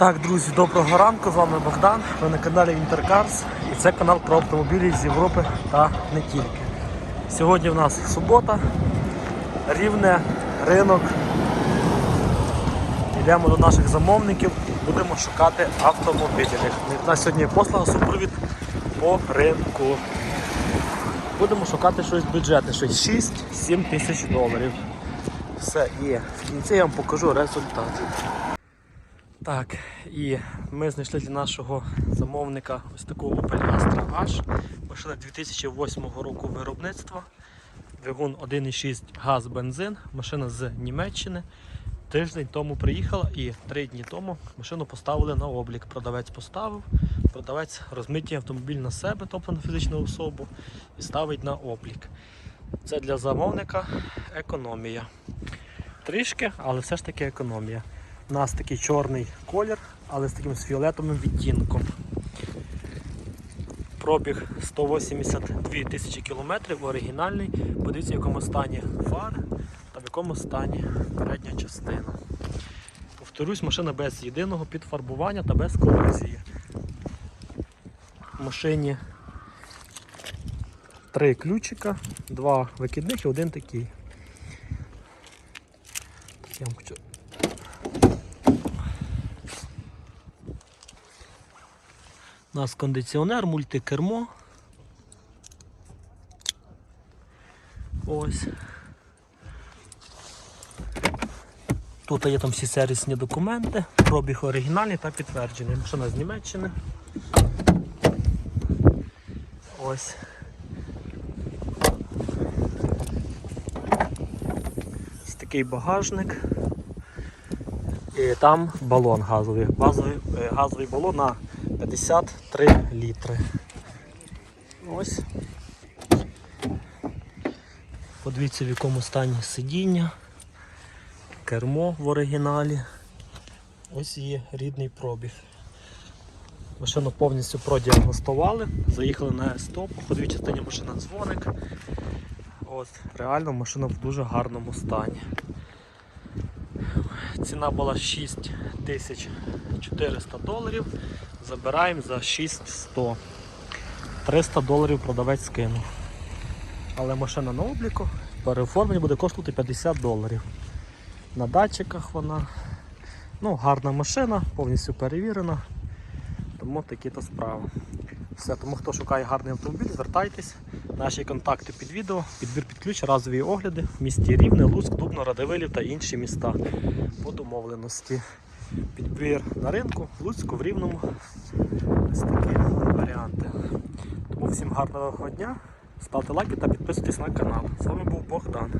Так, друзі, доброго ранку, з вами Богдан. Ви на каналі Інтеркарс і це канал про автомобілі з Європи та не тільки. Сьогодні в нас субота, рівне, ринок. Йдемо до наших замовників, будемо шукати автомобілі. У нас сьогодні послуга супровід по ринку. Будемо шукати щось бюджетне, щось 6-7 тисяч доларів. Все є. В кінці я вам покажу результат. Так, і ми знайшли для нашого замовника ось таку Opel Astra H. Машина 2008 року виробництва. Двигун 1,6 газ бензин. Машина з Німеччини. Тиждень тому приїхала і три дні тому машину поставили на облік. Продавець поставив, продавець розмитнює автомобіль на себе, тобто на фізичну особу, і ставить на облік. Це для замовника економія. Трішки, але все ж таки економія. У нас такий чорний колір, але з таким з фіолетовим відтінком. Пробіг 182 тисячі кілометрів, оригінальний. Подивіться, в якому стані фар та в якому стані передня частина. Повторюсь, машина без єдиного підфарбування та без корозії. В машині три ключика, два викидних і один такий. Так, я вам хочу У нас кондиціонер, мультикермо. Ось. Тут є там всі сервісні документи, пробіг оригінальний та підтверджений. Машина з Німеччини. Ось. Ось такий багажник. І там балон газовий. Газовий, е, газовий балон на 53 літри. Ось. Подивіться в якому стані сидіння, кермо в оригіналі. Ось є рідний пробіг. Машину повністю продіагностували, заїхали на стоп, по ходовій частині машина дзвоник. От, реально машина в дуже гарному стані. Ціна була 6400 доларів. Забираємо за 6100. 300 доларів продавець скинув. Але машина на обліку, переоформлення буде коштувати 50 доларів. На датчиках вона. Ну, гарна машина, повністю перевірена. Тому такі то справи. Все, тому хто шукає гарний автомобіль, звертайтесь. Наші контакти під відео, підбір під ключ, разові огляди в місті Рівне, Луцьк, Дубно, Радивилів та інші міста по домовленості. Підбір на ринку, в Луцьку, в Рівному. Ось такі варіанти. Тому всім гарного дня. Ставте лайки та підписуйтесь на канал. З вами був Богдан.